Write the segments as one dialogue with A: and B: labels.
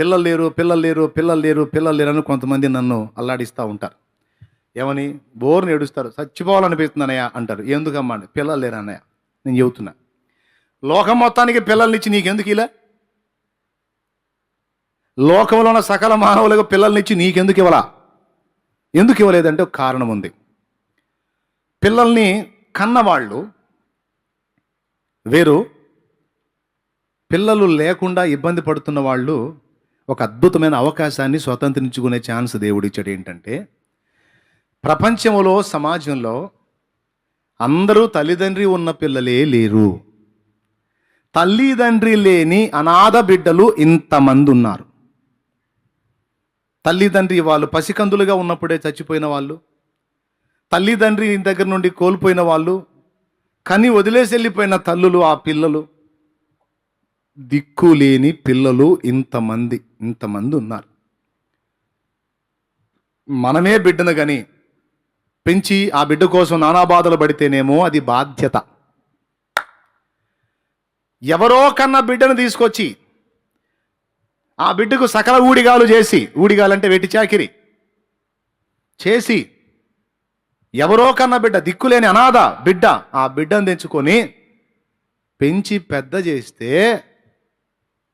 A: పిల్లలు లేరు పిల్లలు లేరు పిల్లలు లేరు పిల్లలు లేరు అని కొంతమంది నన్ను అల్లాడిస్తూ ఉంటారు. ఏమని? బోర్ని ఏడుస్తారు. చచ్చిపోవాలనిపిస్తుంది అన్నయ్య అంటారు. ఎందుకమ్మా అని పిల్లలు లేరు అన్నయ్య? నేను చెబుతున్నా. లోకం మొత్తానికి పిల్లల్నిచ్చి నీకెందుకు ఇలా? లోకంలో ఉన్న సకల మానవులకు పిల్లల్నిచ్చి నీకెందుకు ఇవ్వలా? ఎందుకు ఇవ్వలేదంటే ఒక కారణం ఉంది. పిల్లల్ని కన్నవాళ్ళు వేరు. పిల్లలు లేకుండా ఇబ్బంది పడుతున్న వాళ్ళు ఒక అద్భుతమైన అవకాశాన్ని స్వతంత్రించుకునే ఛాన్స్ దేవుడిచ్చాడు ఏంటంటే ప్రపంచంలో సమాజంలో అందరూ తల్లిదండ్రి ఉన్న పిల్లలే లేరు. తల్లిదండ్రి లేని అనాథ బిడ్డలు ఇంతమంది ఉన్నారు. తల్లిదండ్రి వాళ్ళు పసికందులుగా ఉన్నప్పుడే చచ్చిపోయిన వాళ్ళు తల్లిదండ్రి దగ్గర నుండి కోల్పోయిన వాళ్ళు కని వదిలేసి వెళ్ళిపోయిన తల్లులు ఆ పిల్లలు దిక్కు లేని పిల్లలు ఇంతమంది ఇంతమంది ఉన్నారు. మనమే బిడ్డను కానీ పెంచి ఆ బిడ్డ కోసం నానా బాధలు పడితేనేమో అది బాధ్యత. ఎవరో కన్నా బిడ్డను తీసుకొచ్చి ఆ బిడ్డకు సకల ఊడిగాలు చేసి ఊడిగాలంటే వెట్టి చాకిరి? చేసి ఎవరో కన్నా బిడ్డ దిక్కులేని అనాథ బిడ్డ ఆ బిడ్డను తెచ్చుకొని పెంచి పెద్ద చేస్తే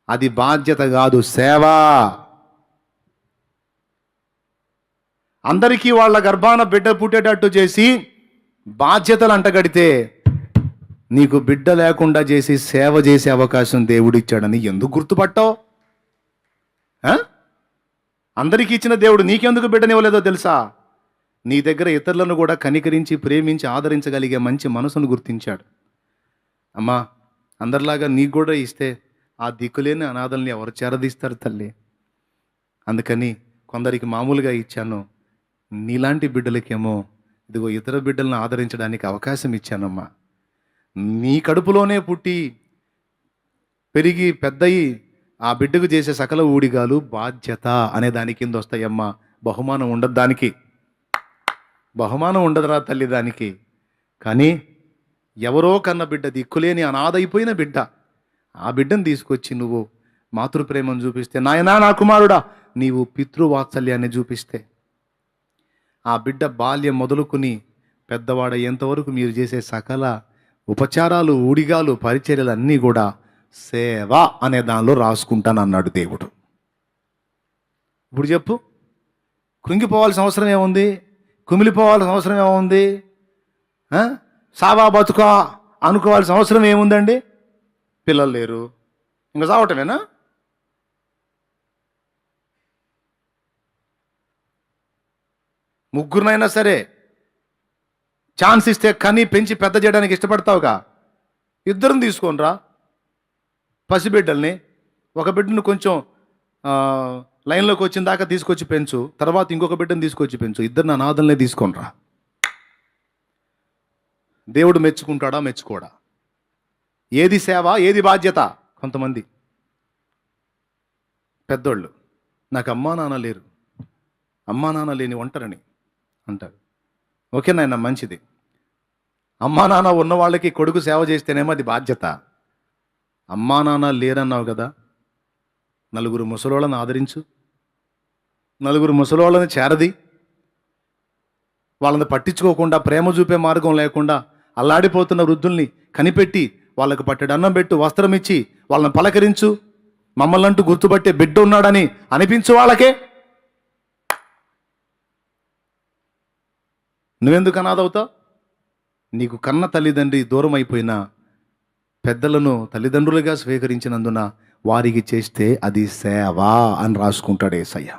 A: అది బాధ్యత కాదు సేవ. అందరికీ వాళ్ళ గర్భాన బిడ్డ పుట్టేటట్టు చేసి బాధ్యతలు అంటగడితే నీకు బిడ్డ లేకుండా చేసి సేవ చేసే అవకాశం దేవుడిచ్చాడని ఎందుకు గుర్తుపట్టావు? అందరికీ ఇచ్చిన దేవుడు నీకెందుకు బిడ్డనివ్వలేదో తెలుసా? నీ దగ్గర ఇతరులను కూడా కనికరించి ప్రేమించి ఆదరించగలిగే మంచి మనసును గుర్తించాడు. అమ్మా అందరిలాగా నీకు కూడా ఇస్తే ఆ దిక్కులేని అనాథల్ని ఎవరు చేరదీస్తారు తల్లి? అందుకని కొందరికి మామూలుగా ఇచ్చాను. నీలాంటి బిడ్డలకేమో ఇదిగో ఇతర బిడ్డలను ఆదరించడానికి అవకాశం ఇచ్చానమ్మా. నీ కడుపులోనే పుట్టి పెరిగి పెద్దయి ఆ బిడ్డకు చేసే సకల ఊడిగాలు బాధ్యత అనే దాని కింద వస్తాయమ్మా. బహుమానం ఉండదు దానికి. బహుమానం ఉండదురా తల్లి దానికి. కానీ ఎవరో కన్న బిడ్డ దిక్కులేని అనాథైపోయిన బిడ్డ ఆ బిడ్డను తీసుకొచ్చి నువ్వు మాతృప్రేమను చూపిస్తే నాయనా నా కుమారుడా నీవు పితృవాత్సల్యాన్ని చూపిస్తే. ఆ బిడ్డ బాల్యం మొదలుకుని పెద్దవాడయ్యేంతవరకు మీరు చేసే సకల ఉపచారాలు ఊడిగాలు పరిచర్యలు అన్నీ కూడా సేవ అనే దానిలో రాసుకుంటాను అన్నాడు దేవుడు. ఇప్పుడు చెప్పు కృంగిపోవాల్సిన అవసరం ఏముంది? కుమిలిపోవాల్సిన అవసరం ఏముంది? సావా బతుకా అనుకోవాల్సిన అవసరం ఏముందండి? పిల్లలు లేరు. ఇంకా చావటమేనా? ముగ్గురునైనా సరే ఛాన్స్ ఇస్తే కని పెంచి పెద్ద చేయడానికి ఇష్టపడతావుగా? ఇద్దరిని తీసుకోనరా? పసిబిడ్డల్ని. ఒక బిడ్డను కొంచెం లైన్లోకి వచ్చిన దాకా తీసుకొచ్చి పెంచు. తర్వాత ఇంకొక బిడ్డను తీసుకొచ్చి పెంచు. ఇద్దరిని అనాథల్నే తీసుకోనరా. దేవుడు మెచ్చుకుంటాడా? మెచ్చుకోడా? ఏది సేవ ఏది బాధ్యత? కొంతమంది పెద్దోళ్ళు నాకు అమ్మా నాన్న లేరు. అమ్మా నాన్న లేని ఒంటరిని అంటారు. ఓకే నాయన మంచిది. అమ్మా నాన్న ఉన్న వాళ్ళకి కొడుకు సేవ చేస్తేనేమో అది బాధ్యత. అమ్మా నాన్న లేరన్నావు కదా నలుగురు ముసలోళ్ళని ఆదరించు. నలుగురు ముసలోళ్ళని చేరది. వాళ్ళని పట్టించుకోకుండా ప్రేమ చూపే మార్గం లేకుండా అల్లాడిపోతున్న వృద్ధుల్ని కనిపెట్టి వాళ్ళకు పట్టెడు అన్నం పెట్టు వస్త్రం ఇచ్చి వాళ్ళని పలకరించు. మమ్మల్ని అంటూ గుర్తుపట్టే బిడ్డ ఉన్నాడని అనిపించు వాళ్ళకే. నువ్వెందుకు అనాథవుతావు నీకు కన్న తల్లిదండ్రి దూరం అయిపోయిన పెద్దలను తల్లిదండ్రులుగా స్వీకరించినందున వారికి చేస్తే అది సేవ అని రాసుకుంటాడు ఏసయ్య.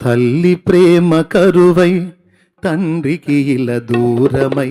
A: తల్లి ప్రేమ కరువై తండ్రికి ఇలా దూరమై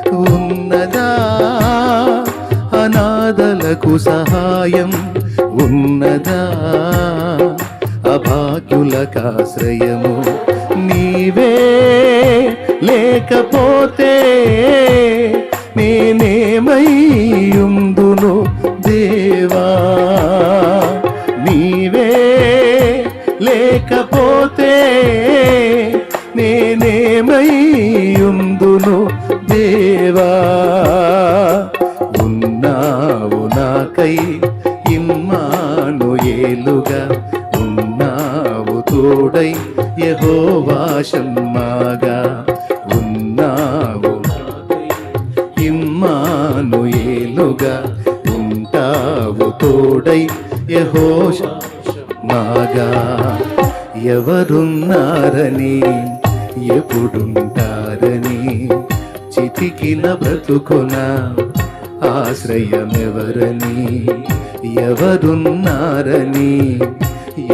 A: అనాథలకు సహాయం ఉన్నదా? అభాగ్యులకాశ్రయము నీవే లేకపోతే ఆకాశమ్మాగా ఉన్నావు. ఇమ్మాను ఏలుగా ఉంటావు తోడై యహోష మాగా ఎవరున్నారని ఎప్పుడుంటారని చితికిన బ్రతుకున ఆశ్రయమెవరని ఎవరున్నారని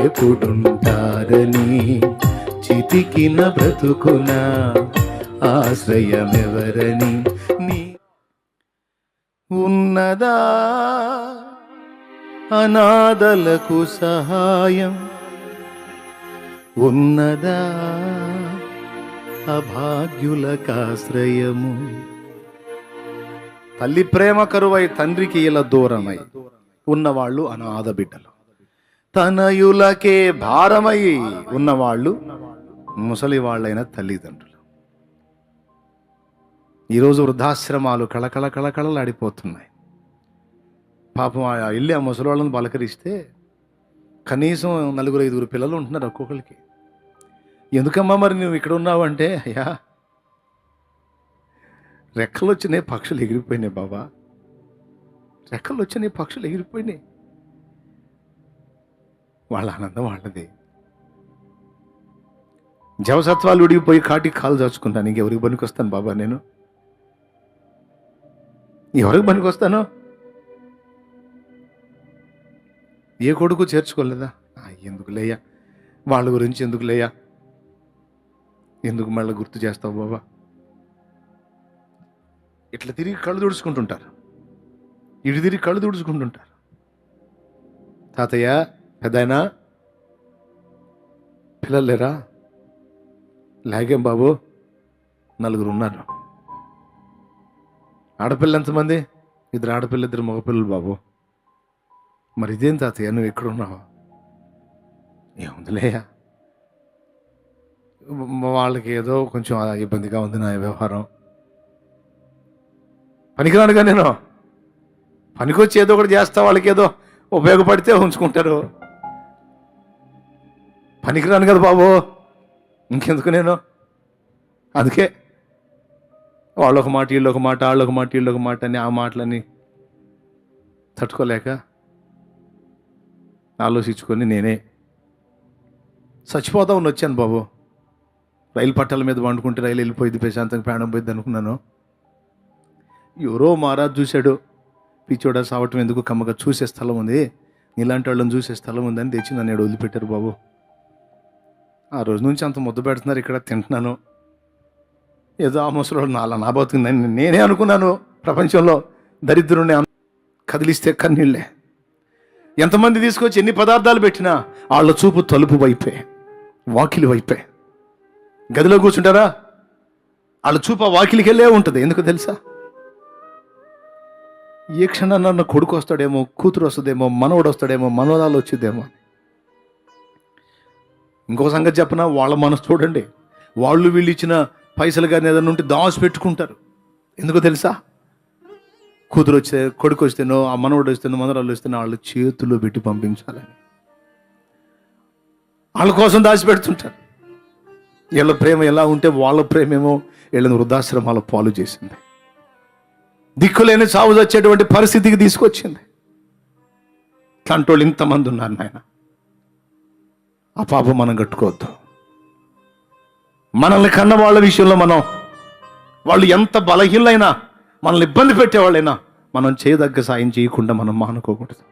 A: ఎప్పుడుంటారని చితికిన బ్రతుకున? ఆశ్రయమెవరని నీ ఉన్నదా? అనాథలకు సహాయం ఉన్నదా? అభాగ్యులకాశ్రయము తల్లి ప్రేమ కరువై తండ్రికి ఇలా దూరమై ఉన్నవాళ్ళు అనాథ బిడ్డలు. తనయులకే భారమై ఉన్నవాళ్ళు ముసలి వాళ్ళైన తల్లిదండ్రులు. ఈరోజు వృద్ధాశ్రమాలు కళకళ కళకళలాడిపోతున్నాయి. పాపం ఆ ఇల్లు ఆ ముసలి వాళ్ళని పలకరిస్తే కనీసం నలుగురు ఐదుగురు పిల్లలు ఉంటున్నారు ఒక్కొక్కరికి ఎందుకమ్మా మరి నువ్వు ఇక్కడ ఉన్నావు అంటే అయ్యా రెక్కలు వచ్చినాయి పక్షులు ఎగిరిపోయినాయి బాబా. రెక్కలు వచ్చినాయి పక్షులు ఎగిరిపోయినాయి. వాళ్ళ ఆనందం వాళ్ళది. జవసత్వాలు ఉడిగిపోయి కాటికి కాలు దాచుకుంటాను ఇంకెవరికి పనికొస్తాను బాబా నేను? ఎవరికి పనికొస్తాను? ఏ కొడుకు చేర్చుకోలేదా? ఆ, ఎందుకు లేయా వాళ్ళ గురించి ఎందుకు లేయా ఎందుకు మళ్ళీ గుర్తు చేస్తావు బాబా? ఇట్లా తిరిగి కళ్ళు తుడుచుకుంటుంటారు. ఇటు తిరిగి కళ్ళు తుడుచుకుంటుంటారు. తాతయ్య పెద్దాయనా? పిల్లలు లేరా? లాగేం బాబు? నలుగురు ఉన్నారు ఆడపిల్ల ఎంతమంది? ఇద్దరు ఆడపిల్ల ఇద్దరు మగపిల్లలు బాబు. మరి ఇదేం తాతయ్య? నువ్వు ఎక్కడ ఉన్నావు ఏముందిలేయా వాళ్ళకి ఏదో కొంచెం ఇబ్బందిగా ఉంది నా వ్యవహారం. పనికిరానుగా నేను. పనికొచ్చి ఏదో ఒకటి చేస్తా వాళ్ళకి ఏదో ఉపయోగపడితే ఉంచుకుంటారు. పనికిరాను కదా బాబు. ఇంకెందుకు నేను? అందుకే వాళ్ళు ఒక మాట వీళ్ళు ఒక మాట వాళ్ళు ఒక మాట వీళ్ళు ఒక మాట అని ఆ మాటలని తట్టుకోలేక ఆలోచించుకొని నేనే చచ్చిపోదామని వచ్చాను బాబు. రైలు పట్టాల మీద వండుకుంటే రైలు వెళ్ళిపోయింది ప్రశాంతంగా ప్రాణం పోయింది అనుకున్నాను. ఎవరో మహారాజ్ చూశాడు. పిచ్చోడా సావటం ఎందుకు కమ్మగా చూసే స్థలం ఉంది. ఇలాంటి వాళ్ళని చూసే స్థలం ఉందని తెచ్చి నన్ను వదిలిపెట్టారు బాబు. ఆ రోజు నుంచి అంత ముద్ద పెడుతున్నారు ఇక్కడ తింటున్నాను. ఏదో ఆ ముసలోడు నాలా నా బతుకుందని నేనే అనుకున్నాను ప్రపంచంలో దరిద్రుని కదిలిస్తే కన్నీళ్ళే. ఎంతమంది తీసుకొచ్చి ఎన్ని పదార్థాలు పెట్టినా వాళ్ళ చూపు తలుపు వైపే వాకిలి వైపే. గదిలో కూర్చుంటారా? వాళ్ళ చూపు ఆ వాకిలికి వెళ్ళే ఉంటుంది ఎందుకు తెలుసా? ఏ క్షణాన్న నన్ను కొడుకు వస్తాడేమో కూతురు వస్తుందేమో మనవడు వస్తాడేమో మనవరాలు వచ్చిద్దేమో ఇంకో సంగతి చెప్పిన? వాళ్ళ మనసు చూడండి. వాళ్ళు వీళ్ళు ఇచ్చిన పైసలు కానీ ఏదైనా ఉంటే దాచి పెట్టుకుంటారు. ఎందుకో తెలుసా? కూతురు వచ్చే కొడుకు వస్తేనో ఆ మనవడు వస్తేనో మనవరాలు వస్తేనో వాళ్ళు చేతుల్లో పెట్టి పంపించాలని. వాళ్ళ కోసం దాచిపెడుతుంటారు వీళ్ళ ప్రేమ ఎలా ఉంటే వాళ్ళ ప్రేమేమో వీళ్ళని వృద్ధాశ్రమాల పాలు చేసింది. దిక్కులేని సాగు వచ్చేటువంటి పరిస్థితికి తీసుకొచ్చింది. దాంట్లో ఇంతమంది ఉన్నారు నాయన. ఆ పాపం మనం కట్టుకోవద్దు. మనల్ని కన్న వాళ్ళ విషయంలో మనం వాళ్ళు ఎంత బలహీనైనా మనల్ని ఇబ్బంది పెట్టేవాళ్ళైనా మనం చేయదగ్గ సాయం చేయకుండా మనం మానుకోకూడదు.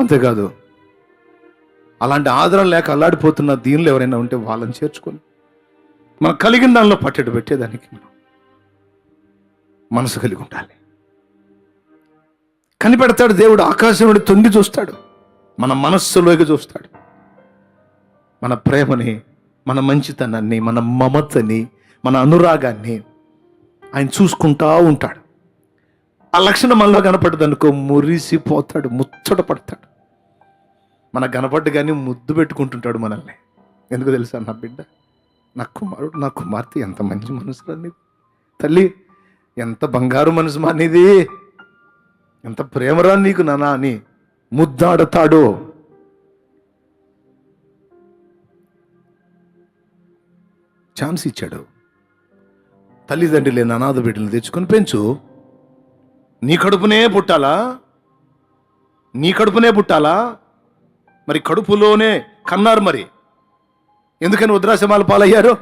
A: అంతేకాదు అలాంటి ఆదరణ లేక అల్లాడిపోతున్న దీనిలో ఎవరైనా ఉంటే వాళ్ళని చేర్చుకొని మనం కలిగిన దానిలో పట్టెడు పెట్టేదానికి మనం మనసు కలిగి ఉండాలి. కనిపెడతాడు దేవుడు ఆకాశం నుండి తొంగి చూస్తాడు. మన మనస్సులోకి చూస్తాడు. మన ప్రేమని మన మంచితనాన్ని మన మమతని మన అనురాగాన్ని ఆయన చూసుకుంటా ఉంటాడు. ఆ లక్షణం మనలో కనపడదు అనుకో మురిసిపోతాడు ముచ్చట పడతాడు. మన కనపడ్డు కానీ ముద్దు పెట్టుకుంటుంటాడు మనల్ని. ఎందుకు తెలుసా నా బిడ్డ? నా కుమారుడు నా కుమార్తె ఎంత మంచి మనసు అనేది తల్లి ఎంత బంగారు మనసు మానేది ఎంత ప్రేమరా నీకు నానా అని ముద్దాడతాడో. ఛాన్స్ ఇచ్చాడు. తల్లిదండ్రి లేని అనాథ బిడ్డలు తెచ్చుకొని పెంచు. నీ కడుపునే పుట్టాలా? నీ కడుపునే పుట్టాలా? మరి కడుపులోనే కన్నారు మరి. ఎందుకని వృద్ధాశ్రమాలు పాలయ్యారు?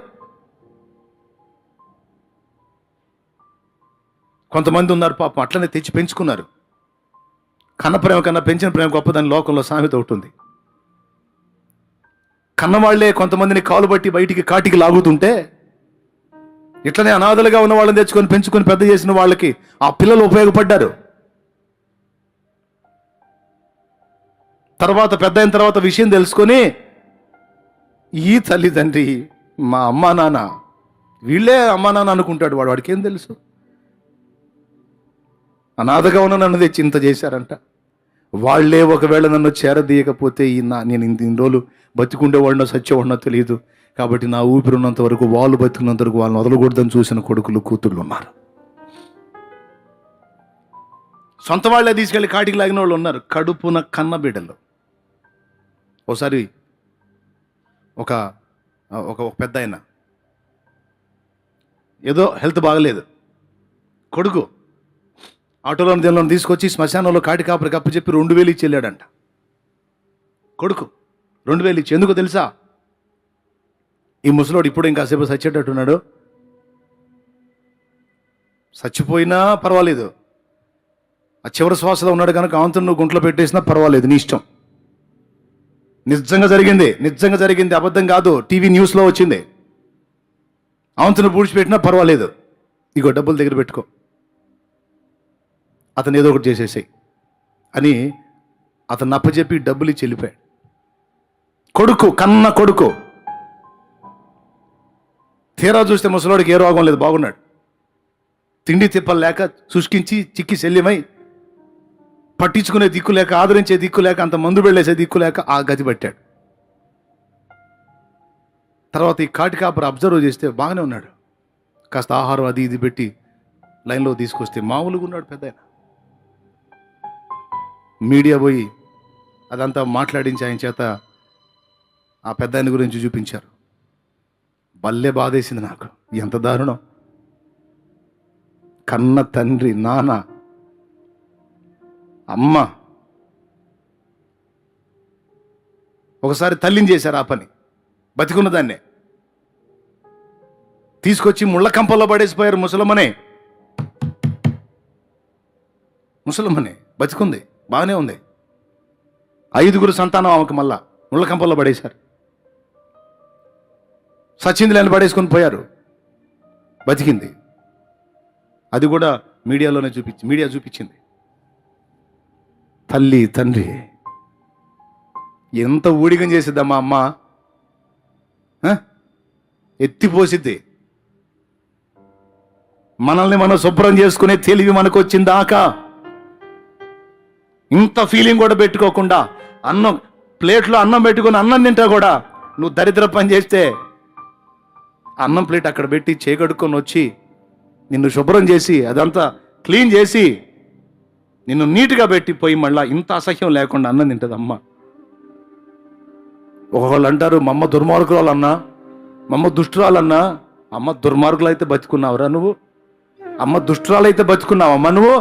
A: కొంతమంది ఉన్నారు పాపం అట్లనే తెచ్చి పెంచుకున్నారు. కన్న ప్రేమ కన్నా పెంచిన ప్రేమ గొప్పదని లోకంలో సామెత ఒకటి ఉంది. కన్నవాళ్ళే కొంతమందిని కాలు బట్టి బయటికి కాటికి లాగుతుంటే ఇట్లనే అనాథలుగా ఉన్న వాళ్ళని తెచ్చుకొని పెంచుకొని పెద్ద చేసిన వాళ్ళకి ఆ పిల్లలు ఉపయోగపడ్డారు. తర్వాత పెద్ద అయిన తర్వాత విషయం తెలుసుకొని ఈ తల్లిదండ్రి మా అమ్మా నాన్న వీళ్ళే అమ్మా నాన్న అనుకుంటాడు వాడు వాడికి ఏం తెలుసు? అనాథగా ఉన్న నన్ను తెచ్చి ఇంత చేశారంట. వాళ్ళే ఒకవేళ నన్ను చేరదీయకపోతే ఈ నా నేను ఇన్ని రోజులు బతికుండేవాడినో సచ్చేవాడినో తెలియదు. కాబట్టి నా ఊపిరి ఉన్నంత వరకు వాళ్ళు బతికున్నంత వరకు వాళ్ళని వదలకూడదని చూసిన కొడుకులు కూతుళ్ళు ఉన్నారు. సొంత వాళ్ళే తీసుకెళ్ళి కాటికి లాగిన వాళ్ళు ఉన్నారు. కడుపున కన్న బిడ్డలు. ఒకసారి ఒక ఒక పెద్ద ఆయన. ఏదో హెల్త్ బాగలేదు. కొడుకు ఆటోలో దీనిలో తీసుకొచ్చి శ్మశానంలో కాటి కాపరికి అప్పచెప్పి రెండు వేలు ఇచ్చి వెళ్ళాడంట. కొడుకు రెండు వేలు ఇచ్చి ఎందుకు తెలుసా? ఈ ముసలోడు ఇప్పుడు ఇంకాసేపు చచ్చేటట్టున్నాడు చచ్చిపోయినా పర్వాలేదు. ఆ చివరి శ్వాసలో ఉన్నాడు కనుక ఆంతును నువ్వు గుంట్లో పెట్టేసినా పర్వాలేదు నీ ఇష్టం. నిజంగా జరిగింది నిజంగా జరిగింది అబద్ధం కాదు టీవీ న్యూస్లో వచ్చింది. ఆంతును పూడ్చిపెట్టినా పర్వాలేదు. ఇగో డబ్బులు దగ్గర పెట్టుకో. అతను ఏదో ఒకటి చేసేసాయి అని అతను అప్పచెప్పి డబ్బులు ఇచ్చి వెళ్ళిపోయాడు. కొడుకు కన్న కొడుకు. తీరా చూస్తే ముసలోడికి ఏ రోగం లేదు బాగున్నాడు. తిండి తిప్పలు లేక శుష్కించి చిక్కి శల్యమై పట్టించుకునే దిక్కు లేక ఆదరించే దిక్కు లేక అంత మందు వెళ్ళేసే దిక్కు లేక ఆ గతి పట్టాడు. తర్వాత ఈ కాటి కాపర అబ్జర్వ్ చేస్తే బాగానే ఉన్నాడు. కాస్త ఆహారం అది ఇది పెట్టి లైన్లో తీసుకొస్తే మామూలుగా ఉన్నాడు పెద్ద మీడియా పోయి అదంతా మాట్లాడించి ఆయన చేత ఆ పెద్ద ఆయన గురించి చూపించారు. బల్లె బాధేసింది నాకు. ఎంత దారుణం. కన్న తండ్రి నాన్న అమ్మ. ఒకసారి తల్లిని చేశారు ఆ పని. బతికున్న దాన్నే. తీసుకొచ్చి ముళ్ళ కంపల్లో పడేసిపోయారు ముసలమ్మనే. ముసలమ్మనే బతికుంది బాగానే ఉంది. ఐదుగురు సంతానం ఆమెకు మళ్ళా ముళ్ళ కంపల్లో పడేశారు. సచిందులని పడేసుకొని పోయారు. బతికింది. అది కూడా మీడియాలోనే చూపించి మీడియా చూపించింది. తల్లి తండ్రి ఎంత ఊడిగం చేసిద్దమ్మా అమ్మ. ఆ? ఎత్తిపోసిద్ది. మనల్ని మనం శుభ్రం చేసుకునే తెలివి మనకు వచ్చిందాక ఇంత ఫీలింగ్ కూడా పెట్టుకోకుండా అన్నం ప్లేట్లో అన్నం పెట్టుకొని అన్నం తింటా కూడా నువ్వు దరిద్ర పని చేస్తే అన్నం ప్లేట్ అక్కడ పెట్టి చేకడుక్కొని వచ్చి నిన్ను శుభ్రం చేసి అదంతా క్లీన్ చేసి నిన్ను నీట్గా పెట్టి పోయి మళ్ళీ ఇంత అసహ్యం లేకుండా అన్నం తింటుంది అమ్మ ఒకళ్ళు అంటారు మా అమ్మ దుర్మార్గురాలన్నా మా అమ్మ దుష్టురాలన్నా అమ్మ దుర్మార్గులు అయితే బతుకున్నావురా నువ్వు? అమ్మ దుష్టురాలైతే బతుకున్నావమ్మా నువ్వు?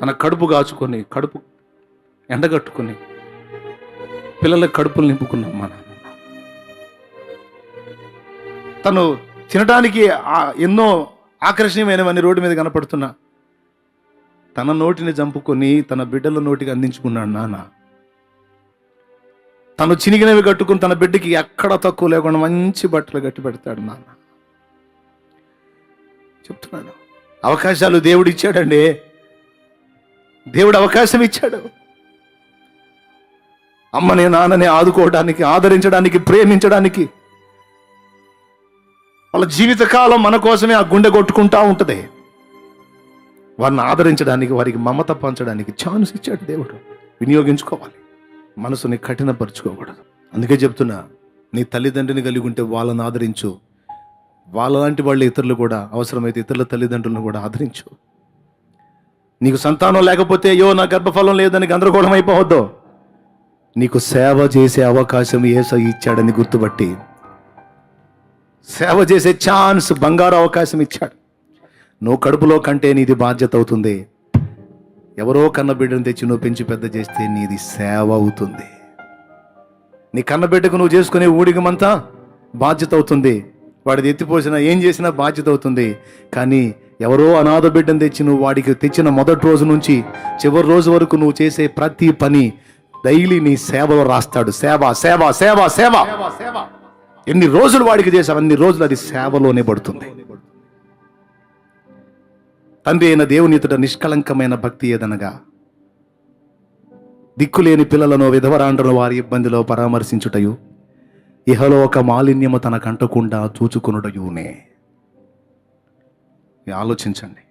A: తన కడుపు కాచుకొని కడుపు ఎండగట్టుకొని పిల్లల కడుపులు నింపుకున్నాం మా తను తినడానికి ఎన్నో ఆకర్షణీయమైనవన్నీ రోడ్డు మీద కనపడుతున్నా. తన నోటిని చంపుకొని తన బిడ్డల నోటికి అందించుకున్నాడు నాన్న. తను చినిగినవి కట్టుకుని తన బిడ్డకి ఎక్కడ తక్కువ లేకుండా మంచి బట్టలు కట్టి పెడతాడు నాన్న. చెప్తున్నాను. అవకాశాలు దేవుడు ఇచ్చాడండి. దేవుడు అవకాశం ఇచ్చాడు. అమ్మని నాన్నని ఆదుకోవడానికి ఆదరించడానికి ప్రేమించడానికి వాళ్ళ జీవితకాలం మన కోసమే ఆ గుండె కొట్టుకుంటా ఉంటుంది. వారిని ఆదరించడానికి వారికి మమత పంచడానికి ఛాన్స్ ఇచ్చాడు దేవుడు. వినియోగించుకోవాలి. మనసుని కఠినపరుచుకోకూడదు. అందుకే చెప్తున్నా నీ తల్లిదండ్రిని కలిగి ఉంటే వాళ్ళని ఆదరించు. వాళ్ళలాంటి వాళ్ళ ఇతరులు కూడా అవసరమైతే ఇతరుల తల్లిదండ్రులను కూడా ఆదరించు. నీకు సంతానం లేకపోతే అయ్యో నా గర్భఫలం లేదని గందరగోళం అయిపోవద్దు. నీకు సేవ చేసే అవకాశం ఏసో ఇచ్చాడని గుర్తుపట్టి సేవ చేసే ఛాన్స్ బంగారు అవకాశం ఇచ్చాడు. నువ్వు కడుపులో కంటే నీది బాధ్యత అవుతుంది. ఎవరో కన్న బిడ్డను తెచ్చి నువ్వు పెంచి పెద్ద చేస్తే నీది సేవ అవుతుంది. నీ కన్న బిడ్డకు నువ్వు చేసుకునే ఊడిగమంతా బాధ్యత అవుతుంది. వాడిది ఎత్తిపోసినా ఏం చేసినా బాధ్యత అవుతుంది. కానీ ఎవరో అనాథ బిడ్డను తెచ్చి నువ్వు వాడికి తెచ్చిన మొదటి రోజు నుంచి చివరి రోజు వరకు నువ్వు చేసే ప్రతి పని డైలీ నీ సేవలో రాస్తాడు. సేవ సేవ సేవ సేవ. ఎన్ని రోజులు వాడికి చేశావు అన్ని రోజులు అది సేవలోనే పడుతుంది. తండ్రి అయిన దేవుని ఎదుట నిష్కళంకమైన భక్తి ఏదనగా దిక్కులేని పిల్లలను విధవరాండ్రను వారి ఇబ్బందిలో పరామర్శించుటయు ఇహలో ఒక మాలిన్యము తనకంటకుండా చూచుకునుటయునే. ఆలోచించండి.